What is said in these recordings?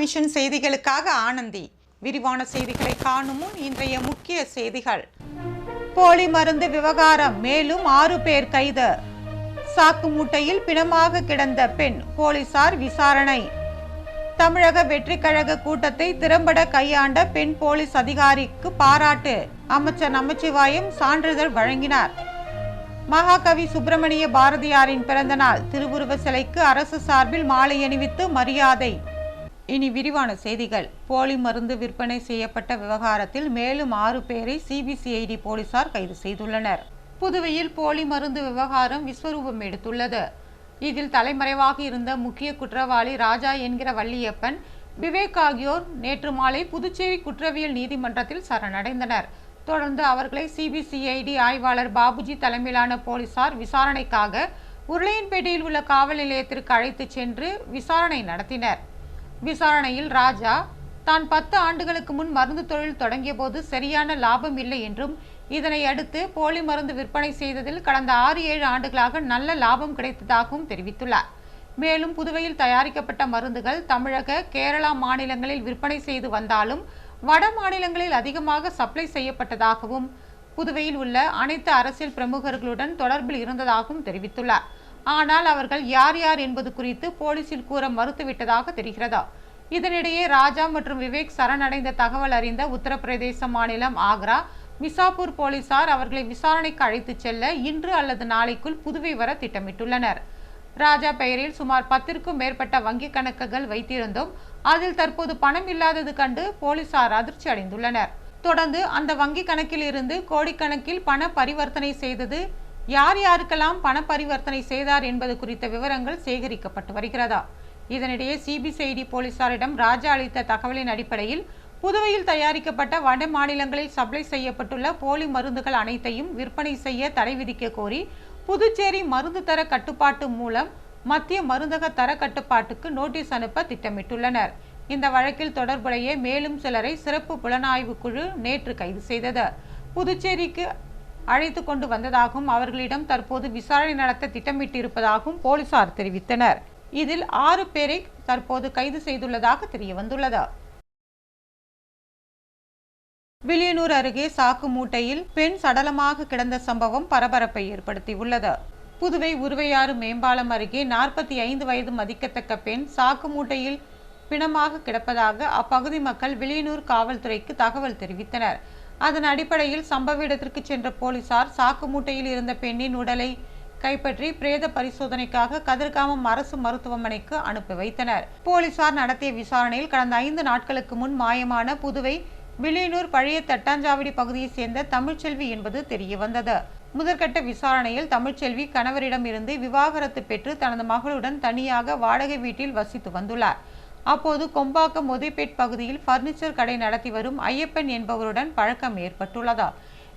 Vision செய்திகளுக்காக ஆனந்தி. விரிவான செய்திகளை காணும் முன் இன்றைய முக்கிய செய்திகள். போலி மருந்து விவகாரம் மேலும் ஆறு பேர் கைது. சாக்கு மூட்டையில் பிணமாக கிடந்த பெண் போலீசார் விசாரணை. தமிழக வெற்றி கழக கூட்டத்தை திறம்பட கையாண்ட பெண் போலீஸ் அதிகாரிக்கு பாராட்டு. அமைச்சர் நமச்சிவாயம் சான்றிதழ் வழங்கினார். மகாகவி சுப்பிரமணிய பாரதியாரின் பிறந்தநாள் திருவுருவ சிலைக்கு அரசு சார்பில் மாலை அணிவித்து மரியாதை. இனி விரிவான செய்திகள். போலி மருந்து விற்பனை செய்யப்பட்ட விவகாரத்தில் மேலும் ஆறு பேரை சிபிசிஐடி போலீசார் கைது செய்துள்ளனர். புதுவையில் போலி மருந்து விவகாரம் விஸ்வரூபம் எடுத்துள்ளது. இதில் தலைமறைவாக இருந்த முக்கிய குற்றவாளி ராஜா என்கிற வள்ளியப்பன் விவேக் ஆகியோர் நேற்று மாலை புதுச்சேரி குற்றவியல் நீதிமன்றத்தில் சரணடைந்தனர். தொடர்ந்து அவர்களை சிபிசிஐடி ஆய்வாளர் பாபுஜி தலைமையிலான போலீசார் விசாரணைக்காக உருளையன்பேட்டையில் உள்ள காவல் நிலையத்திற்கு அழைத்துச் சென்று விசாரணை நடத்தினர். விசாரணையில் ராஜா தான் பத்து ஆண்டுகளுக்கு முன் மருந்து தொழில் தொடங்கிய போது சரியான லாபம் இல்லை என்றும் இதனை அடுத்து போலி மருந்து விற்பனை செய்ததில் கடந்த ஆறு ஏழு ஆண்டுகளாக நல்ல லாபம் கிடைத்ததாகவும் தெரிவித்துள்ளார். மேலும் புதுவையில் தயாரிக்கப்பட்ட மருந்துகள் தமிழக கேரளா மாநிலங்களில் விற்பனை செய்து வந்தாலும் வட மாநிலங்களில் அதிகமாக சப்ளை செய்யப்பட்டதாகவும் புதுவையில் உள்ள அனைத்து அரசியல் பிரமுகர்களுடன் தொடர்பில் இருந்ததாகவும் தெரிவித்துள்ளார். ஆனால் அவர்கள் யார் யார் என்பது குறித்து போலீசில் கூற மறுத்துவிட்டதாக தெரிகிறதா? இதனிடையே ராஜா மற்றும் விவேக் சரணடைந்த தகவல் அறிந்த உத்தரப்பிரதேச மாநிலம் ஆக்ரா மிசாப்பூர் போலீசார் அவர்களை விசாரணைக்கு அழைத்துச் செல்ல இன்று அல்லது நாளைக்குள் புதுவை வர திட்டமிட்டுள்ளனர். ராஜா பெயரில் சுமார் பத்திற்கும் மேற்பட்ட வங்கிக் கணக்குகள் வைத்திருந்தும் அதில் தற்போது பணம் இல்லாதது கண்டு போலீசார் அதிர்ச்சி அடைந்துள்ளனர். தொடர்ந்து அந்த வங்கி கணக்கில் இருந்து கோடிக்கணக்கில் பண பரிவர்த்தனை செய்தது யார் யாருக்கெல்லாம் பண பரிவர்த்தனை செய்தார் என்பது குறித்த விவரங்கள் சேகரிக்கப்பட்டு வருகிறதா? இதனிடையே சிபிசிஐடி போலீசாரிடம் ராஜா அளித்த தகவலின் அடிப்படையில் புதுவையில் தயாரிக்கப்பட்ட வட மாநிலங்களில் சப்ளை செய்யப்பட்டுள்ள போலி மருந்துகள் அனைத்தையும் விற்பனை செய்ய தடை விதிக்க கோரி புதுச்சேரி மருந்து தர கட்டுப்பாட்டு மூலம் மத்திய மருந்தக தர கட்டுப்பாட்டுக்கு நோட்டீஸ் அனுப்ப திட்டமிட்டுள்ளனர். இந்த வழக்கில் தொடர்புடைய மேலும் சிலரை சிறப்பு புலனாய்வு குழு நேற்று கைது செய்தது. புதுச்சேரிக்கு அழைத்து கொண்டு வந்ததாகவும் அவர்களிடம் தற்போது விசாரணை நடத்த திட்டமிட்டிருப்பதாகவும் போலீசார் தெரிவித்தனர். இதில் ஆறு பேரை தற்போது கைது செய்துள்ளதாக தெரிய வந்துள்ளது வில்லியனூர் அருகே சாக்கு மூட்டையில் பெண் சடலமாக கிடந்த சம்பவம் பரபரப்பை ஏற்படுத்தியுள்ளது. புதுவை உருவையாறு மேம்பாலம் அருகே நாற்பத்தி ஐந்து வயது மதிக்கத்தக்க பெண் சாக்கு மூட்டையில் பிணமாக கிடப்பதாக அப்பகுதி மக்கள் வில்லியனூர் காவல்துறைக்கு தகவல் தெரிவித்தனர். அதன் அடிப்படையில் சம்பவ இடத்திற்கு சென்ற போலீசார் சாக்கு மூட்டையில் இருந்த பெண்ணின் உடலை கைப்பற்றி பிரேத பரிசோதனைக்காக கதிர்காமம் அரசு மருத்துவமனைக்கு அனுப்பி வைத்தனர். போலீசார் நடத்திய விசாரணையில் கடந்த ஐந்து நாட்களுக்கு முன் மாயமான புதுவை வில்லியனூர் பழைய தட்டாஞ்சாவடி பகுதியைச் சேர்ந்த தமிழ்ச்செல்வி என்பது தெரிய வந்தது முதற்கட்ட விசாரணையில் தமிழ்ச்செல்வி கணவரிடம் இருந்து விவாகரத்து பெற்று தனது மகளுடன் தனியாக வாடகை வீட்டில் வசித்து வந்துள்ளார். அப்போது கொம்பாக்கம் ஒதைப்பேட் பகுதியில் பர்னிச்சர் கடை நடத்தி வரும் ஐயப்பன் என்பவருடன் பழக்கம் ஏற்பட்டுள்ளதா?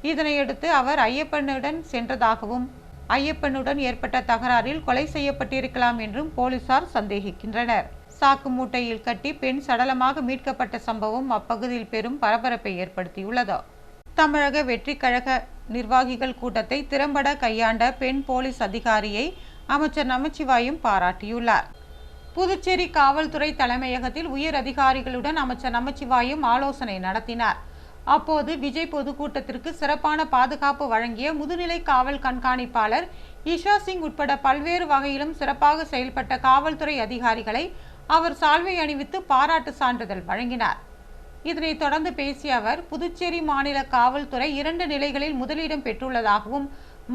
இதனையடுத்து அவர் ஐயப்பனுடன் சென்றதாகவும் ஐயப்பனுடன் ஏற்பட்ட தகராறில் கொலை செய்யப்பட்டிருக்கலாம் என்றும் போலீசார் சந்தேகிக்கின்றனர். சாக்கு மூட்டையில் கட்டி பெண் சடலமாக மீட்கப்பட்ட சம்பவம் அப்பகுதியில் பெரும் பரபரப்பை ஏற்படுத்தியுள்ளது. தமிழக வெற்றிக்கழக கழக நிர்வாகிகள் கூட்டத்தை திறம்பட கையாண்ட பெண் போலீஸ் அதிகாரியை அமைச்சர் நமச்சிவாயும் பாராட்டியுள்ளார். புதுச்சேரி காவல்துறை தலைமையகத்தில் உயர் அதிகாரிகளுடன் அமைச்சர் நமச்சிவாயும் ஆலோசனை நடத்தினார். அப்போது விஜய் பொதுக்கூட்டத்திற்கு சிறப்பான பாதுகாப்பு வழங்கிய முதுநிலை காவல் கண்காணிப்பாளர் ஈஷா சிங் உட்பட பல்வேறு வகையிலும் சிறப்பாக செயல்பட்ட காவல்துறை அதிகாரிகளை அவர் சால்வை அணிவித்து பாராட்டு சான்றிதழ் வழங்கினார். இதனைத் தொடர்ந்து பேசிய அவர் புதுச்சேரி மாநில காவல்துறை இரண்டு நிலைகளில் முதலிடம் பெற்றுள்ளதாகவும்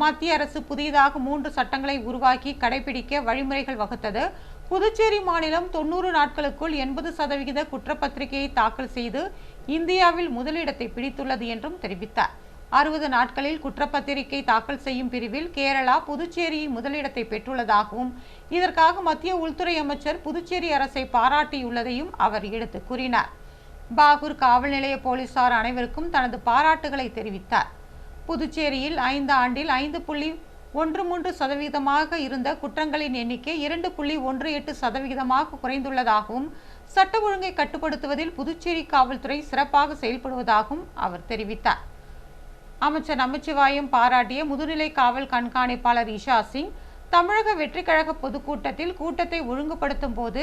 மத்திய அரசு புதிதாக மூன்று சட்டங்களை உருவாக்கி கடைபிடிக்க வழிமுறைகள் வகுத்தது புதுச்சேரி மாநிலம் தொண்ணூறு நாட்களுக்குள் எண்பது சதவிகித குற்றப்பத்திரிகையை தாக்கல் செய்து இந்தியாவில் முதலிடத்தை பிடித்துள்ளது என்றும் தெரிவித்தார். அறுபது நாட்களில் குற்றப்பத்திரிகை தாக்கல் செய்யும் பிரிவில் கேரளா புதுச்சேரி முதலிடத்தை பெற்றுள்ளதாகவும் இதற்காக மத்திய உள்துறை அமைச்சர் புதுச்சேரி அரசை பாராட்டியுள்ளதையும் அவர் எடுத்து கூறினார். பாகூர் காவல் நிலைய போலீசார் அனைவருக்கும் தனது பாராட்டுகளை தெரிவித்தார். புதுச்சேரியில் ஐந்து ஆண்டில் ஐந்து புள்ளி ஒன்று மூன்று சதவீதமாக இருந்த குற்றங்களின் எண்ணிக்கை இரண்டு புள்ளி ஒன்று எட்டு சதவிகிதமாக குறைந்துள்ளதாகவும் சட்ட ஒழுங்கை கட்டுப்படுத்துவதில் புதுச்சேரி காவல்துறை சிறப்பாக செயல்படுவதாகவும் அவர் தெரிவித்தார். அமைச்சர் நமச்சிவாயம் பாராட்டிய முதுநிலை காவல் கண்காணிப்பாளர் இஷா சிங் தமிழக வெற்றிக்கழக பொதுக்கூட்டத்தில் கூட்டத்தை ஒழுங்குபடுத்தும் போது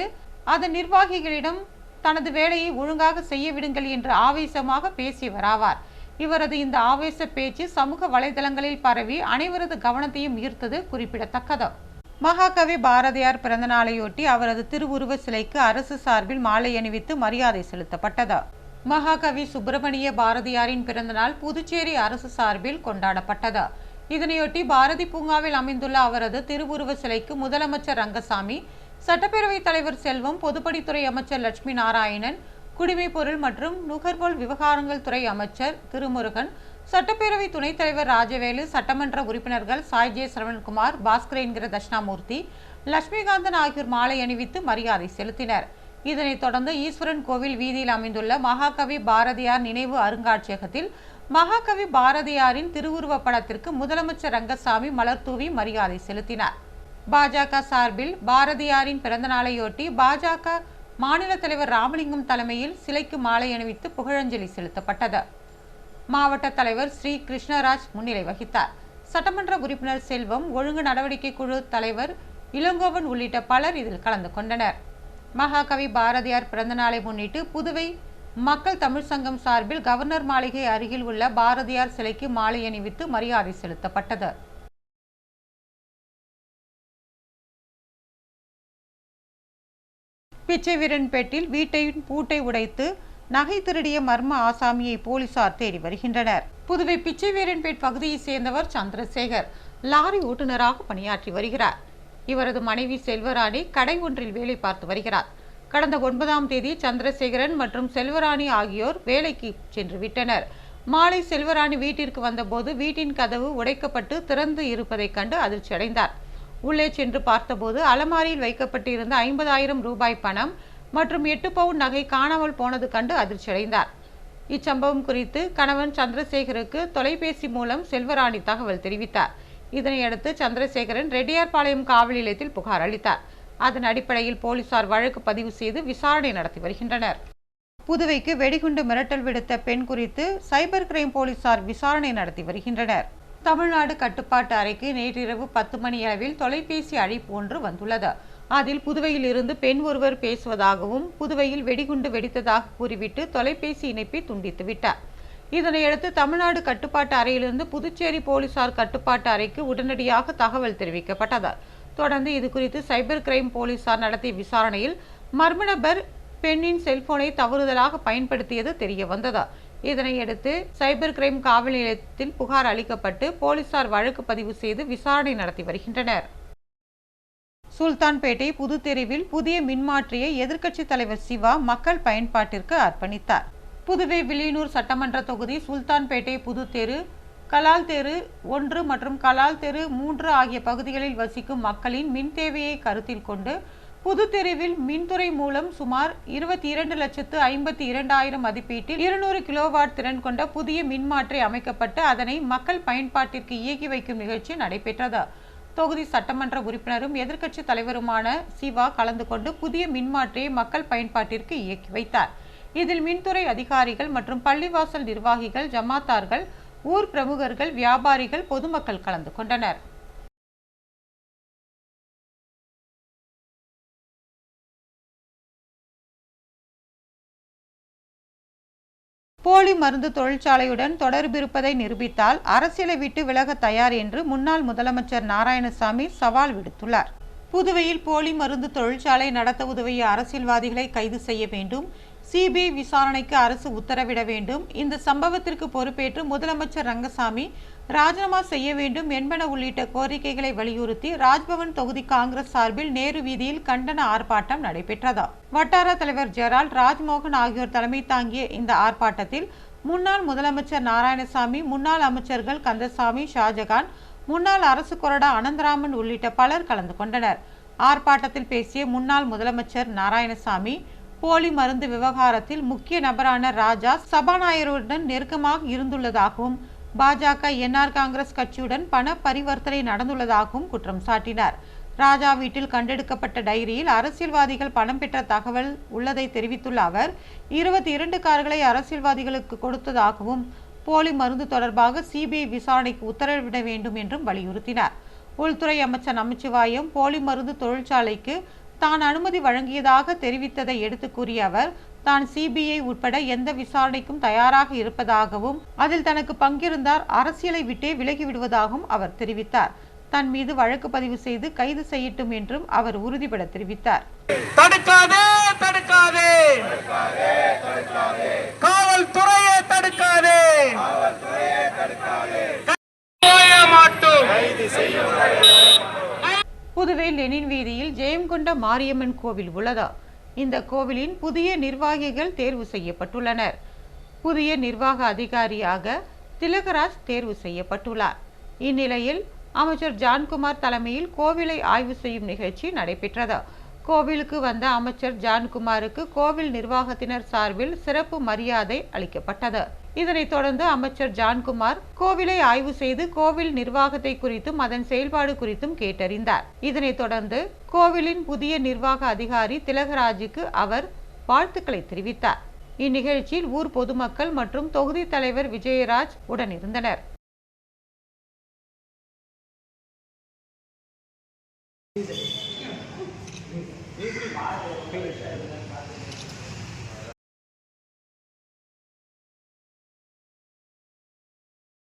அதன் நிர்வாகிகளிடம் தனது வேலையை ஒழுங்காக செய்ய விடுங்கள் என்று ஆவேசமாக பேசியவராவார் இவரது இந்த ஆவேச பேச்சு சமூக வலைதளங்களில் பரவி அனைவரது கவனத்தையும் ஈர்த்தது குறிப்பிடத்தக்கது. மகாகவி பாரதியார் பிறந்த நாளையொட்டி அவரது திருவுருவ சிலைக்கு அரசு சார்பில் மாலை அணிவித்து மரியாதை செலுத்தப்பட்டது. மகாகவி சுப்பிரமணிய பாரதியாரின் பிறந்தநாள் புதுச்சேரி அரசு சார்பில் கொண்டாடப்பட்டது. இதனையொட்டி பாரதி பூங்காவில் அமைந்துள்ள அவரது திருவுருவ சிலைக்கு முதலமைச்சர் ரங்கசாமி சட்டப்பேரவைத் தலைவர் செல்வம் பொதுப்பணித்துறை அமைச்சர் லட்சுமி நாராயணன் குடிமைப்பொருள் மற்றும் நுகர்வோர் விவகாரங்கள் துறை அமைச்சர் திருமுருகன் சட்டப்பேரவை துணைத் தலைவர் ராஜவேலு சட்டமன்ற உறுப்பினர்கள் சாய் ஜே சரவண்குமார் பாஸ்கர் என்கிற தட்சிணாமூர்த்தி லட்சுமிகாந்தன் ஆகியோர் மாலை அணிவித்து மரியாதை செலுத்தினர். இதனைத் தொடர்ந்து ஈஸ்வரன் கோவில் வீதியில் அமைந்துள்ள மகாகவி பாரதியார் நினைவு அருங்காட்சியகத்தில் மகாகவி பாரதியாரின் திருவுருவப் படத்திற்கு முதலமைச்சர் ரங்கசாமி மலர் தூவி மரியாதை செலுத்தினார். பாஜக சார்பில் பாரதியாரின் பிறந்த நாளையொட்டி பாஜக மாநில தலைவர் ராமலிங்கம் தலைமையில் சிலைக்கு மாலை அணிவித்து புகழஞ்சலி செலுத்தப்பட்டது. மாவட்ட தலைவர் ஸ்ரீ கிருஷ்ணராஜ் முன்னிலை வகித்தார். சட்டமன்ற உறுப்பினர் செல்வம் ஒழுங்கு நடவடிக்கை குழு தலைவர் இளங்கோவன் உள்ளிட்ட பலர் இதில் கலந்து கொண்டனர். மகாகவி பாரதியார் பிறந்தநாளை முன்னிட்டு புதுவை மக்கள் தமிழ் சங்கம் சார்பில் கவர்னர் மாளிகை அருகில் உள்ள பாரதியார் சிலைக்கு மாலை அணிவித்து மரியாதை செலுத்தப்பட்டது. பிச்சை வீரன்பேட்டில் வீட்டையின் பூட்டை உடைத்து நகை திருடிய மர்ம ஆசாமியை போலீசார் தேடி வருகின்றனர். புதுவை பிச்சை வீரன்பேட் பகுதியைச் சேர்ந்தவர் சந்திரசேகர் லாரி ஓட்டுநராக பணியாற்றி வருகிறார். இவரது மனைவி செல்வராணி கடை ஒன்றில் வேலை பார்த்து வருகிறார். கடந்த ஒன்பதாம் தேதி சந்திரசேகரன் மற்றும் செல்வராணி ஆகியோர் வேலைக்கு சென்று விட்டனர். மாலை செல்வராணி வீட்டிற்கு வந்தபோது வீட்டின் கதவு உடைக்கப்பட்டு திறந்து இருப்பதைக் கண்டு அதிர்ச்சி அடைந்தார் உள்ளே சென்று பார்த்தபோது அலமாரியில் வைக்கப்பட்டிருந்த ஐம்பதாயிரம் ரூபாய் பணம் மற்றும் எட்டு பவுன் நகை காணாமல் போனது கண்டு அதிர்ச்சியடைந்தார். இச்சம்பவம் குறித்து கணவன் சந்திரசேகருக்கு தொலைபேசி மூலம் செல்வராணி தகவல் தெரிவித்தார். இதனையடுத்து சந்திரசேகரன் ரெட்டியார்பாளையம் காவல் நிலையத்தில் புகார் அளித்தார். அதன் அடிப்படையில் போலீசார் வழக்கு பதிவு செய்து விசாரணை நடத்தி வருகின்றனர். புதுவைக்கு வெடிகுண்டு மிரட்டல் விடுத்த பெண் குறித்து சைபர் கிரைம் போலீசார் விசாரணை நடத்தி வருகின்றனர். தமிழ்நாடு கட்டுப்பாட்டு அறைக்கு நேற்றிரவு பத்து மணி அளவில் தொலைபேசி அழைப்பு ஒன்று வந்துள்ளது. அதில் புதுவையில் இருந்து பெண் ஒருவர் பேசுவதாகவும் புதுவையில் வெடிகுண்டு வெடித்ததாக கூறிவிட்டு தொலைபேசி இணைப்பை துண்டித்து விட்டார். இதனையடுத்து தமிழ்நாடு கட்டுப்பாட்டு அறையிலிருந்து புதுச்சேரி போலீசார் கட்டுப்பாட்டு அறைக்கு உடனடியாக தகவல் தெரிவிக்கப்பட்டது. தொடர்ந்து இது குறித்து சைபர் கிரைம் போலீசார் நடத்திய விசாரணையில் மர்ம நபர் பெண்ணின் செல்போனை தவறுதலாக பயன்படுத்தியது தெரிய வந்தது இதனையடுத்து சைபர் கிரைம் காவல் நிலையத்தில் புகார் அளிக்கப்பட்டு போலீசார் வழக்கு பதிவு செய்து விசாரணை நடத்தி வருகின்றனர். சுல்தான்பேட்டை புதுத்தெருவில் புதிய மின்மாற்றியை எதிர்க்கட்சித் தலைவர் சிவா மக்கள் பயன்பாட்டிற்கு அர்ப்பணித்தார். புதுவை வில்லியனூர் சட்டமன்ற தொகுதி சுல்தான்பேட்டை புதுத்தெரு கலால் தெரு ஒன்று மற்றும் கலால் தெரு மூன்று ஆகிய பகுதிகளில் வசிக்கும் மக்களின் மின் தேவையை கருத்தில் கொண்டு புதுத்தெருவில் மின்துறை மூலம் சுமார் இருபத்தி இரண்டு லட்சத்து ஐம்பத்தி இரண்டாயிரம் மதிப்பீட்டில் இருநூறு கிலோவாட் திறன் கொண்ட புதிய மின்மாற்றி அமைக்கப்பட்டு அதனை மக்கள் பயன்பாட்டிற்கு இயக்கி வைக்கும் நிகழ்ச்சி நடைபெற்றது. தொகுதி சட்டமன்ற உறுப்பினரும் எதிர்க்கட்சி தலைவருமான சிவா கலந்து கொண்டு புதிய மின்மாற்றியை மக்கள் பயன்பாட்டிற்கு இயக்கி வைத்தார். இதில் மின்துறை அதிகாரிகள் மற்றும் பள்ளிவாசல் நிர்வாகிகள் ஜமாத்தார்கள் ஊர் பிரமுகர்கள் வியாபாரிகள் பொதுமக்கள் கலந்து கொண்டனர். போலி மருந்து தொழிற்சாலையுடன் தொடர்பிருப்பதை நிரூபித்தால் அரசியலை விட்டு விலக தயார் என்று முன்னாள் முதலமைச்சர் நாராயணசாமி சவால் விடுத்துள்ளார். புதுவையில் போலி மருந்து தொழிற்சாலை நடத்த உதவிய அரசியல்வாதிகளை கைது செய்ய வேண்டும். சிபிஐ விசாரணைக்கு அரசு உத்தரவிட வேண்டும். இந்த சம்பவத்திற்கு பொறுப்பேற்று முதலமைச்சர் ரங்கசாமி ராஜினாமா செய்ய வேண்டும் என்பன உள்ளிட்ட கோரிக்கைகளை வலியுறுத்தி ராஜ்பவன் தொகுதி காங்கிரஸ் சார்பில் நேரு வீதியில் கண்டன ஆர்ப்பாட்டம் நடைபெற்றதா. வட்டார தலைவர் ஜெரால் ராஜ்மோகன் ஆகியோர் தலைமை தாங்கிய இந்த ஆர்ப்பாட்டத்தில் முன்னாள் முதலமைச்சர் நாராயணசாமி முன்னாள் அமைச்சர்கள் கந்தசாமி ஷாஜகான் முன்னாள் அரசு கொறடா அனந்தராமன் உள்ளிட்ட பலர் கலந்து கொண்டனர். ஆர்ப்பாட்டத்தில் பேசிய முன்னாள் முதலமைச்சர் நாராயணசாமி போலி மருந்து விவகாரத்தில் முக்கிய நபரான ராஜா சபாநாயகருடன் நெருக்கமாக இருந்துள்ளதாகவும் பாஜக என்ஆர் காங்கிரஸ் கட்சியுடன் பண பரிவர்த்தனை நடந்துள்ளதாகவும் குற்றம் சாட்டினார். ராஜா வீட்டில் கண்டெடுக்கப்பட்ட டைரியில் அரசியல்வாதிகள் பணம் பெற்ற தகவல் உள்ளதை தெரிவித்துள்ள அவர் இருபத்தி இரண்டு கார்களை அரசியல்வாதிகளுக்கு கொடுத்ததாகவும் போலி மருந்து தொடர்பாக சிபிஐ விசாரணைக்கு உத்தரவிட வேண்டும் என்றும் வலியுறுத்தினார். உள்துறை அமைச்சர் நமச்சிவாயம் போலி மருந்து தொழிற்சாலைக்கு தான் அனுமதி வழங்கியதாக தெரிவித்ததை எடுத்து கூறிய அவர் தான் சிபிஐ உட்பட எந்த விசாரணைக்கும் தயாராக இருப்பதாகவும் அதில் தனக்கு பங்கிருந்தார் அரசியலை விட்டே விலகி விடுவதாகவும் அவர் தெரிவித்தார். தன் மீது வழக்கு பதிவு செய்து கைது செய்யட்டும் என்றும் அவர் உறுதிபட தெரிவித்தார். தடுக்காதே தடுக்காதே! காவல்துறையே தடுக்காதே! புதுவை லெனின் வீதியில் ஜெயங்கொண்ட மாரியம்மன் கோவில் உள்ளதா? இந்த கோவிலின் புதிய நிர்வாகிகள் தேர்வு செய்யப்பட்டுள்ளனர். புதிய நிர்வாக அதிகாரியாக திலகராஜ் தேர்வு செய்யப்பட்டுள்ளார். இந்நிலையில் அமைச்சர் ஜான்குமார் தலைமையில் கோவிலை ஆய்வு செய்யும் நிகழ்ச்சி நடைபெற்றது. கோவிலுக்கு வந்த அமைச்சர் ஜான்குமாருக்கு கோவில் நிர்வாகத்தினர் சார்பில் சிறப்பு மரியாதை அளிக்கப்பட்டது. இதனைத் தொடர்ந்து அமைச்சர் ஜான்குமார் கோவிலை ஆய்வு செய்து கோவில் நிர்வாகத்தை குறித்தும் அதன் செயல்பாடு குறித்தும் கேட்டறிந்தார். இதனைத் தொடர்ந்து கோவிலின் புதிய நிர்வாக அதிகாரி திலகராஜுக்கு அவர் வாழ்த்துக்களை தெரிவித்தார். இந்நிகழ்ச்சியில் ஊர் பொதுமக்கள் மற்றும் தொகுதி தலைவர் விஜயராஜ் உடன்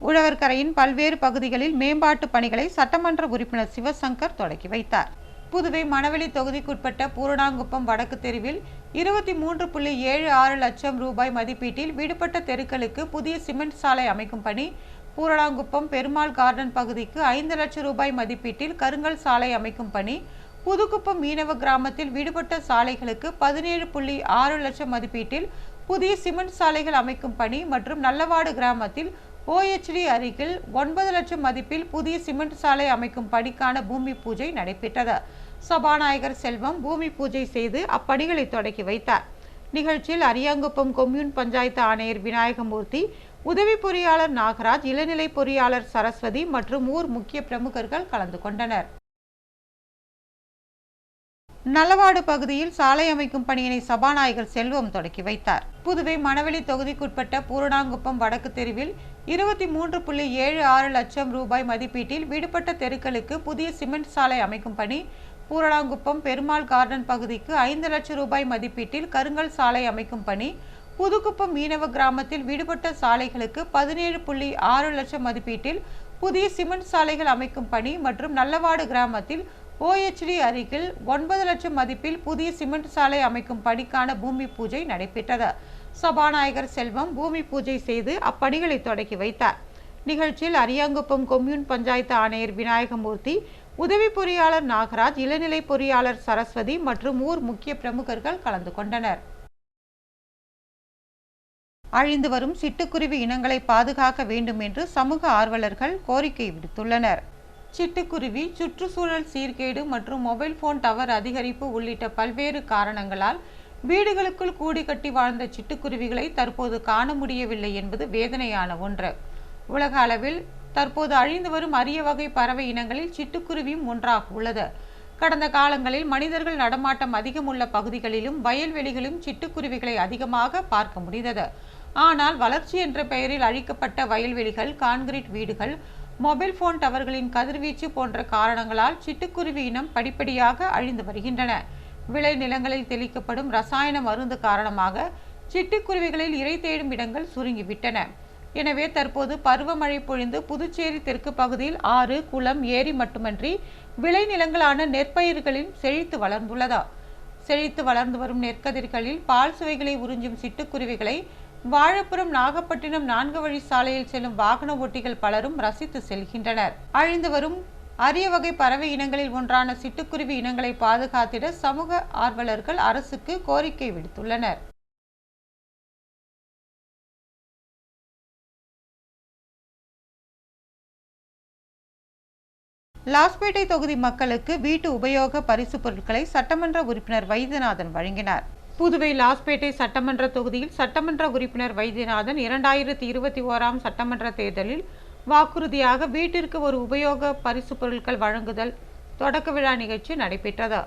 உழவர்கரையின் பல்வேறு பகுதிகளில் மேம்பாட்டு பணிகளை சட்டமன்ற உறுப்பினர் சிவசங்கர் தொடக்கி வைத்தார். புதுவை மணவெளி தொகுதிக்குட்பட்ட பூரணாங்குப்பம் வடக்கு தெருவில் இருபத்தி மூன்று புள்ளி ஏழு ஆறு லட்சம் ரூபாய் மதிப்பீட்டில் விடுபட்ட தெருக்களுக்கு புதிய சிமெண்ட் சாலை அமைக்கும் பணி பூரணாங்குப்பம் பெருமாள் கார்டன் பகுதிக்கு ஐந்து லட்சம் ரூபாய் மதிப்பீட்டில் கருங்கல் சாலை அமைக்கும் பணி புதுக்குப்பம் மீனவ கிராமத்தில் விடுபட்ட சாலைகளுக்கு பதினேழு புள்ளி ஆறு லட்சம் மதிப்பீட்டில் புதிய சிமெண்ட் சாலைகள் அமைக்கும் பணி மற்றும் நல்லவாடு கிராமத்தில் ஓஎச்டி அருகில் ஒன்பது லட்சம் மதிப்பில் புதிய சிமெண்ட் சாலை அமைக்கும் பணிக்கான பூமி பூஜை நடைபெற்றது. சபாநாயகர் செல்வம் பூமி பூஜை செய்து அப்பணிகளை தொடக்கி வைத்தார். நிகழ்ச்சியில் அரியாங்குப்பம் கொம்யூன் பஞ்சாயத்து ஆணையர் விநாயகமூர்த்தி உதவி பொறியாளர் நாகராஜ் இளநிலை பொறியாளர் சரஸ்வதி மற்றும் ஊர் முக்கிய பிரமுகர்கள் கலந்து கொண்டனர். நலவாடு பகுதியில் சாலை அமைக்கும் பணியினை சபாநாயகர் செல்வம் தொடக்கி வைத்தார். புதுவை மணவெளி தொகுதிக்குட்பட்ட பூரணாங்குப்பம் வடக்கு தெருவில் இருபத்தி மூன்று புள்ளி ஏழு ஆறு லட்சம் ரூபாய் மதிப்பீட்டில் விடுபட்ட தெருக்களுக்கு புதிய சிமெண்ட் சாலை அமைக்கும் பணி. பூரணாங்குப்பம் பெருமாள் கார்டன் பகுதிக்கு ஐந்து லட்சம் ரூபாய் மதிப்பீட்டில் கருங்கல் சாலை அமைக்கும் பணி. புதுக்குப்பம் மீனவ கிராமத்தில் விடுபட்ட சாலைகளுக்கு பதினேழு புள்ளி ஆறு லட்சம் மதிப்பீட்டில் புதிய சிமெண்ட் சாலைகள் அமைக்கும் பணி மற்றும் நல்லவாடு கிராமத்தில் ஓஎச்டி அருகில் ஒன்பது லட்சம் மதிப்பில் புதிய சிமெண்ட் சாலை அமைக்கும் பணிக்கான பூமி பூஜை நடைபெற்றது. சபாநாயகர் செல்வம் பூமி பூஜை செய்து அப்பணிகளை தொடக்கி வைத்தார். நிகழ்ச்சியில் அரியாங்குப்பம் கொம்யூன் பஞ்சாயத்து ஆணையர் விநாயகமூர்த்தி உதவி பொறியாளர் நாகராஜ் இளநிலை பொறியாளர் சரஸ்வதி மற்றும் ஊர் முக்கிய பிரமுகர்கள் கலந்து கொண்டனர். அழிந்து வரும் சிட்டுக்குருவி இனங்களை பாதுகாக்க வேண்டும் என்று சமூக ஆர்வலர்கள் கோரிக்கை விடுத்துள்ளனர். சிட்டுக்குருவி சுற்றுச்சூழல் சீர்கேடு மற்றும் மொபைல் போன் டவர் அதிகரிப்பு உள்ளிட்ட பல்வேறு காரணங்களால் வீடுகளுக்குள் கூடி கட்டி வாழ்ந்த சிட்டுக்குருவிகளை தற்போது காண முடியவில்லை என்பது வேதனையான ஒன்று. உலக அளவில் தற்போது அழிந்து வரும் அரிய வகை பறவை இனங்களில் சிட்டுக்குருவியும் ஒன்றாக உள்ளது. கடந்த காலங்களில் மனிதர்கள் நடமாட்டம் அதிகம் உள்ள பகுதிகளிலும் வயல்வெளிகளிலும் சிட்டுக்குருவிகளை அதிகமாக பார்க்க முடிந்தது. ஆனால் வளர்ச்சி என்ற பெயரில் அழிக்கப்பட்ட வயல்வெளிகள் கான்கிரீட் வீடுகள் மொபைல் போன் டவர்களின் கதிர்வீச்சு போன்ற காரணங்களால் சிட்டுக்குருவி இனம் படிப்படியாக அழிந்து வருகின்றன. விளை நிலங்களில் தெளிக்கப்படும் ரசாயன மருந்து காரணமாக சிட்டுக்குருவிகளில் இறை தேடும் இடங்கள் சுருங்கிவிட்டன. எனவே தற்போது பருவமழை பொழிந்து புதுச்சேரி தெற்கு பகுதியில் ஆறு குளம் ஏரி மட்டுமன்றி விளைநிலங்களான நெற்பயிர்களில் செழித்து வளர்ந்துள்ளதா? செழித்து வளர்ந்து வரும் நெற்கதிர்களில் பால் சுவைகளை உறிஞ்சும் சிட்டுக்குருவிகளை வாழப்புறம் நாகப்பட்டினம் நான்கு வழி சாலையில் செல்லும் வாகன ஓட்டிகள் பலரும் ரசித்து செல்கின்றனர். அழிந்து வரும் அரிய வகை பறவை இனங்களில் ஒன்றான சிட்டுக்குருவி இனங்களை பாதுகாத்திட சமூக ஆர்வலர்கள் அரசுக்கு கோரிக்கை விடுத்துள்ளனர். லாஸ்பேட்டை தொகுதி மக்களுக்கு வீட்டு உபயோக பரிசு பொருட்களை சட்டமன்ற உறுப்பினர் வைத்தியநாதன் வழங்கினார். புதுவை லாஸ்பேட்டை சட்டமன்ற தொகுதியில் சட்டமன்ற உறுப்பினர் வைத்தியநாதன் இரண்டாயிரத்தி இருபத்தி ஓராம் சட்டமன்ற தேர்தலில் வாக்குறுதியாக வீட்டிற்கு ஒரு உபயோக பரிசு பொருட்கள் வழங்குதல் தொடக்க விழா நிகழ்ச்சி நடைபெற்றது.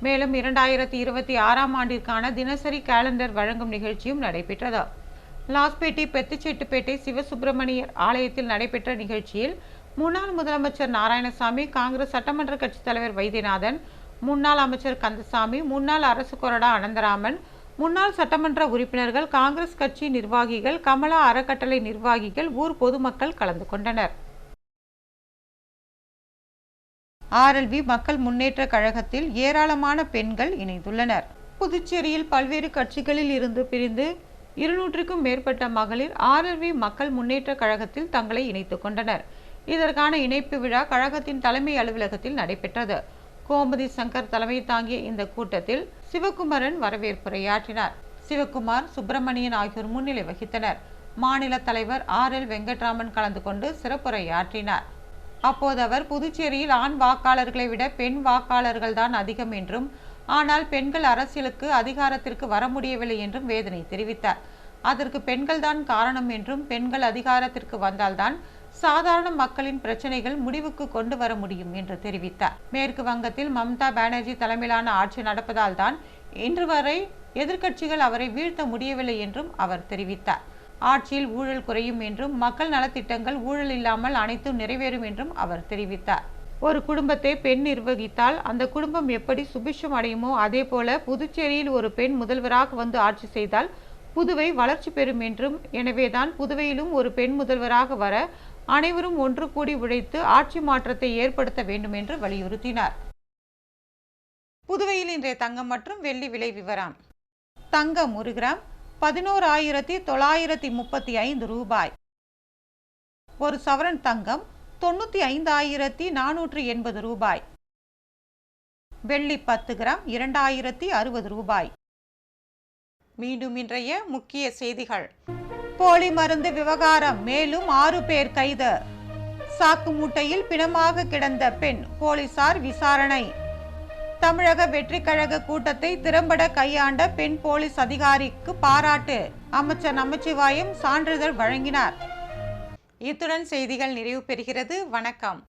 மேலும் இரண்டாயிரத்தி இருபத்தி ஆறாம் ஆண்டிற்கான தினசரி கேலண்டர் வழங்கும் நிகழ்ச்சியும் நடைபெற்றது. லாஸ்பேட்டை பெத்துச்செட்டுப்பேட்டை சிவசுப்பிரமணியர் ஆலயத்தில் நடைபெற்ற நிகழ்ச்சியில் முன்னாள் முதலமைச்சர் நாராயணசாமி காங்கிரஸ் சட்டமன்ற கட்சித் தலைவர் வைத்தியநாதன் முன்னாள் அமைச்சர் கந்தசாமி முன்னாள் அரசு கொறடா அனந்தராமன் முன்னாள் சட்டமன்ற உறுப்பினர்கள் காங்கிரஸ் கட்சி நிர்வாகிகள் கமலா அறக்கட்டளை நிர்வாகிகள் ஊர் பொதுமக்கள் கலந்து கொண்டனர். ஆர்எல்வி மக்கள் முன்னேற்ற கழகத்தில் ஏராளமான பெண்கள் இணைந்துள்ளனர். புதுச்சேரியில் பல்வேறு கட்சிகளில் இருந்து பிரிந்து இருநூற்றுக்கும் மேற்பட்ட மகளிர் ஆர்எல்வி மக்கள் முன்னேற்ற கழகத்தில் தங்களை இணைத்துக் கொண்டனர். இதற்கான இணைப்பு விழா கழகத்தின் தலைமை அலுவலகத்தில் நடைபெற்றது. கோமதி சங்கர் தலைமை தாங்கிய இந்த கூட்டத்தில் சிவகுமரன் வரவேற்புரையாற்றினார். சிவகுமார் சுப்பிரமணியன் ஆகியோர் முன்னிலை வகித்தனர். மாநில தலைவர் ஆர் எல் வெங்கட்ராமன் கலந்து கொண்டு சிறப்புரையாற்றினார். அப்போது அவர் புதுச்சேரியில் ஆண் வாக்காளர்களை விட பெண் வாக்காளர்கள் தான் அதிகம் என்றும் ஆனால் பெண்கள் அரசியலுக்கு அதிகாரத்திற்கு வர முடியவில்லை என்றும் வேதனை தெரிவித்தார். அதற்கு பெண்கள்தான் காரணம் என்றும் பெண்கள் அதிகாரத்திற்கு வந்தால்தான் சாதாரண மக்களின் பிரச்சனைகள் முடிவுக்கு கொண்டு வர முடியும் என்று தெரிவித்தார். மேற்கு வங்கத்தில் மம்தா பானர்ஜி தலைமையிலான ஆட்சி நடப்பதால் தான் இன்று வரை எதிர்க்கட்சிகள் அவரை வீழ்த்த முடியவில்லை என்றும் அவர் தெரிவித்தார். ஆட்சியில் ஊழல் குறையும் என்றும் மக்கள் நலத்திட்டங்கள் ஊழல் இல்லாமல் அனைத்தும் நிறைவேறும் என்றும் அவர் தெரிவித்தார். ஒரு குடும்பத்தை பெண் நிர்வகித்தால் அந்த குடும்பம் எப்படி சுபிஷம் அடையுமோ அதே போல புதுச்சேரியில் ஒரு பெண் முதல்வராக வந்து ஆட்சி செய்தால் புதுவை வளர்ச்சி பெறும் என்றும் எனவேதான் புதுவையிலும் ஒரு பெண் முதல்வராக வர அனைவரும் ஒன்று கூடி உழைத்து ஆட்சி மாற்றத்தை ஏற்படுத்த வேண்டும் என்று வலியுறுத்தினார். புதுவையில் இன்றைய தங்கம் மற்றும் வெள்ளி விலை விவரம். தங்கம் ஒரு கிராம் பதினோரு ஆயிரத்தி தொள்ளாயிரத்தி முப்பத்தி ஐந்து ரூபாய். ஒரு சவரன் தங்கம் தொண்ணூற்றி ஐந்தாயிரத்தி நானூற்று எண்பது ரூபாய். வெள்ளி பத்து கிராம் இரண்டாயிரத்தி அறுபது ரூபாய். மீண்டும் இன்றைய முக்கிய செய்திகள். போலி மருந்து விவகாரம் மேலும் ஆறு பேர் கைது. சாக்கு மூட்டையில் பிணமாக கிடந்த பெண் போலீசார் விசாரணை. தமிழக வெற்றி கழக கூட்டத்தை திறம்பட கையாண்ட பெண் போலீஸ் அதிகாரிக்கு பாராட்டு. அமைச்சர் நமச்சிவாயம் சான்றிதழ் வழங்கினார். இத்துடன் செய்திகள் நிறைவு பெறுகிறது. வணக்கம்.